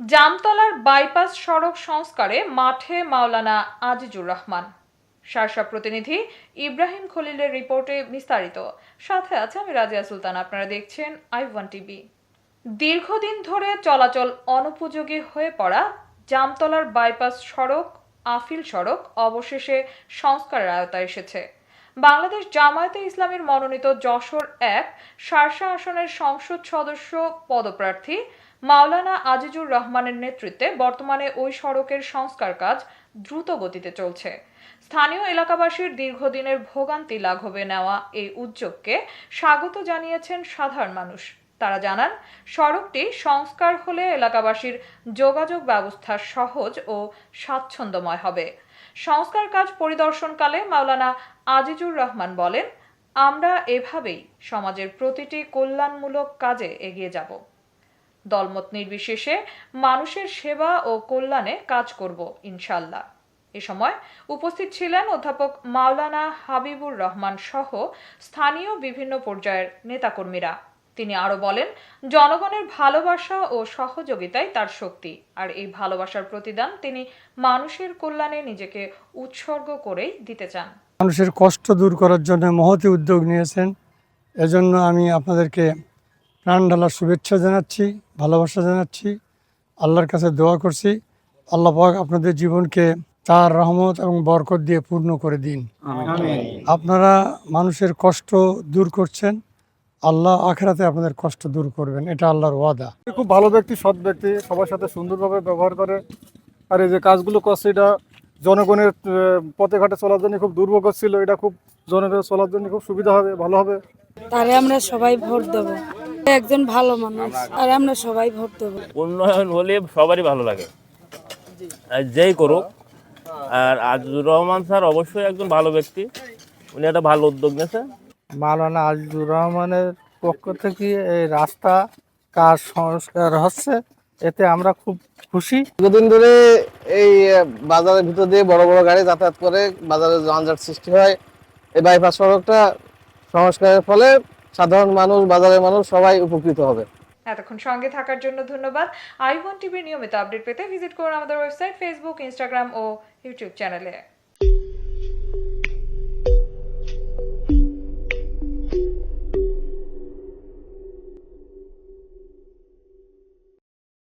জামতলার bypass সড়ক সংস্কারে মাঠে মাওলানা আজিজুর রহমান। শার্শা প্রতিনিধি ইব্রাহিম খলিলের রিপোর্টে বিস্তারিত। সাথে আছে আমি রাজিয়া সুলতান, আপনারা দেখছেন আই ওয়ান টিভি। দীর্ঘদিন ধরে চলাচল অনুপযোগী হয়ে পড়া জামতলার বাইপাস সড়ক, আফিল সড়ক অবশেষে সংস্কারের আওতায় এসেছে। বাংলাদেশ জামায়াতে ইসলামীর মনোনীত যশোর এক শার্শা আসনের সংসদ সদস্য পদপ্রার্থী মাওলানা আজিজুর রহমানের নেতৃত্বে বর্তমানে ওই সড়কের সংস্কার কাজ দ্রুত গতিতে চলছে। স্থানীয় এলাকাবাসীর দীর্ঘদিনের ভোগান্তি লাঘবে নেওয়া এই উদ্যোগকে স্বাগত জানিয়েছেন সাধারণ মানুষ। তারা জানান, সড়কটি সংস্কার হলে এলাকাবাসীর যোগাযোগ ব্যবস্থা সহজ ও স্বাচ্ছন্দ্যময় হবে। সংস্কার কাজ পরিদর্শনকালে মাওলানা আজিজুর রহমান বলেন, আমরা এভাবেই সমাজের প্রতিটি কল্যাণমূলক কাজে এগিয়ে যাব। দলমত নির্বিশেষে মানুষের সেবা ও কল্যাণে কাজ করব ইনশাল্লাহ এ সময় উপস্থিত ছিলেন অধ্যাপক মাওলানা হাবিবুর রহমান সহ স্থানীয় বিভিন্ন পর্যায়ের নেতাকর্মীরা। তিনি আরও বলেন, জনগণের ভালোবাসা ও সহযোগিতাই তার শক্তি, আর এই ভালোবাসার প্রতিদান তিনি মানুষের কল্যাণে নিজেকে উৎসর্গ করেই দিতে চান। মানুষের কষ্ট দূর করার জন্য মহতি উদ্যোগ নিয়েছেন। এজন্য আমি আপনাদেরকে প্রাণ ঢালার শুভেচ্ছা জানাচ্ছি ভালোবাসা জানাচ্ছি আল্লাহর কাছে দোয়া করছি। আল্লাহ পাক আপনাদের জীবনকে তার রহমত এবং বরকত দিয়ে পূর্ণ করে দিন। আপনারা মানুষের কষ্ট দূর করছেন আল্লাহ আখেরাতে আপনাদের কষ্ট দূর করবেন এটা আল্লাহর ওয়াদা। খুব ভালো ব্যক্তি সৎ ব্যক্তি সবার সাথে সুন্দরভাবে ব্যবহার করে। আর এই যে কাজগুলো করছে এটা জনগণের পথে ঘাটে চলার জন্য খুব দুর্ভোগ ছিল এটা খুব জনগণের চলার জন্য খুব সুবিধা হবে ভালো হবে। তারে আমরা সবাই ভোট দেব। একজন ভালো মানুষ আর আমরা সবাই ভোট দেব উন্নয়ন হলে সবারই ভালো লাগে। আর যেই করুক আর আজিজুর রহমান স্যার অবশ্যই একজন ভালো ব্যক্তি। উনি একটা ভালো উদ্যোগ নিয়েছে মাওলানা আজিজুর রহমানের পক্ষ থেকে এই রাস্তা কাজ সংস্কার হচ্ছে এতে আমরা খুব খুশি। দীর্ঘদিন ধরে এই বাজারের ভিতর দিয়ে বড় বড় গাড়ি যাতায়াত করে বাজারে যানজট সৃষ্টি হয়। এই বাইপাস সড়কটা সংস্কারের ফলে সাধারণ মানুষ, বাজারের মানুষ সবাই উপকৃত হবে। এতক্ষণ সঙ্গে থাকার জন্য ধন্যবাদ। আইফোন টিভির নিয়মিত আপডেট পেতে ভিজিট করুন আমাদের ওয়েবসাইট, ফেসবুক, ইনস্টাগ্রাম ও ইউটিউব চ্যানেলে।